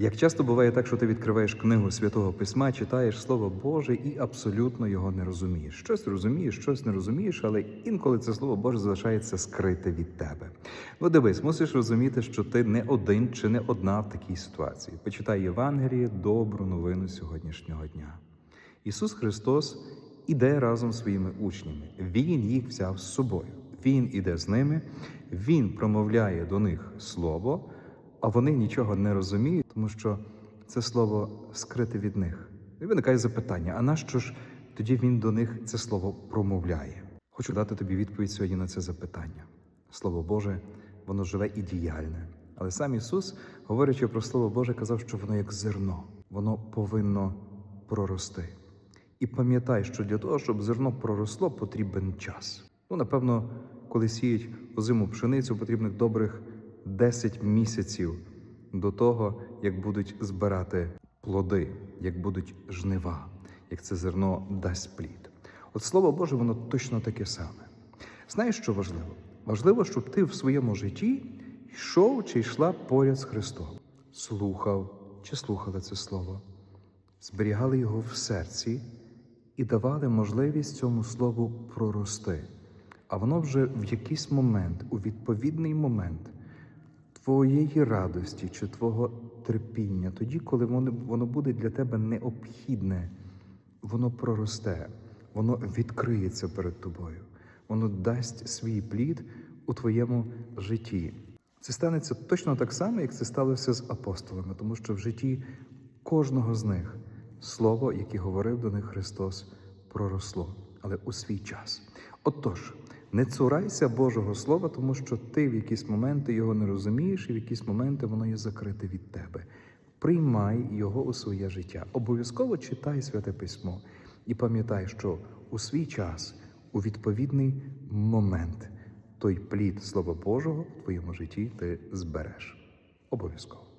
Як часто буває так, що ти відкриваєш книгу святого письма, читаєш Слово Боже і абсолютно його не розумієш. Щось розумієш, щось не розумієш, але інколи це Слово Боже залишається скрите від тебе. Ну дивись, мусиш розуміти, що ти не один чи не одна в такій ситуації. Почитай Євангеліє, добру новину сьогоднішнього дня. Ісус Христос іде разом з своїми учнями. Він їх взяв з собою. Він іде з ними, Він промовляє до них слово, а вони нічого не розуміють, тому що це слово скрите від них. І виникає запитання: а нащо ж тоді він до них це слово промовляє? Хочу дати тобі відповідь сьогодні на це запитання. Слово Боже, воно живе і діяльне. Але сам Ісус, говорячи про Слово Боже, казав, що воно як зерно, воно повинно прорости. І пам'ятай, що для того, щоб зерно проросло, потрібен час. Ну, напевно, коли сіють озиму пшеницю, потрібних добрих 10 місяців до того, як будуть збирати плоди, як будуть жнива, як це зерно дасть плід. От слово Боже, воно точно таке саме. Знаєш, що важливо? Важливо, щоб ти в своєму житті йшов чи йшла поряд з Христом, слухав чи слухала це слово, зберігали його в серці і давали можливість цьому слову прорости. А воно вже в якийсь момент, у відповідний момент твоєї радості чи твого терпіння, тоді, коли воно, буде для тебе необхідне, воно проросте, воно відкриється перед тобою, воно дасть свій плід у твоєму житті. Це станеться точно так само, як це сталося з апостолами, тому що в житті кожного з них слово, яке говорив до них Христос, проросло, але у свій час. Отож, не цурайся Божого Слова, тому що ти в якісь моменти його не розумієш, і в якісь моменти воно є закрите від тебе. Приймай його у своє життя. Обов'язково читай святе письмо і пам'ятай, що у свій час, у відповідний момент, той плід Слова Божого в твоєму житті ти збереш. Обов'язково.